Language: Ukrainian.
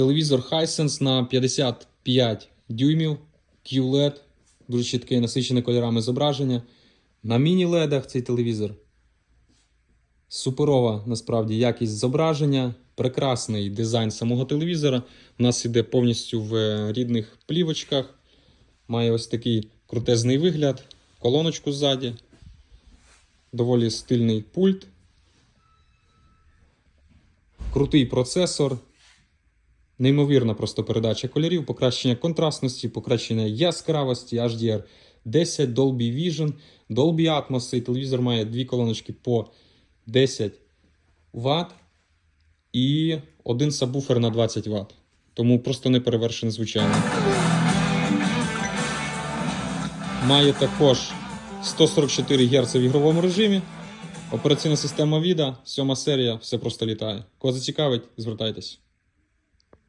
Телевізор Hisense на 55 дюймів QLED, дуже чітке насичене кольорами зображення. На міні-ледах цей телевізор. Суперова насправді якість зображення, прекрасний дизайн самого телевізора. У нас іде повністю в е, рідних плівочках. Має ось такий крутезний вигляд, колоночку ззаді, доволі стильний пульт, крутий процесор, неймовірна просто передача кольорів, покращення контрастності, покращення яскравості, HDR 10, Dolby Vision, Dolby Atmos. Цей телевізор має дві колоночки по 10 Вт і один сабвуфер на 20 Вт. Тому просто неперевершене звучання. Має також 144 Гц в ігровому режимі. Операційна система VIDA, сьома серія, все просто літає. Кого зацікавить, звертайтесь.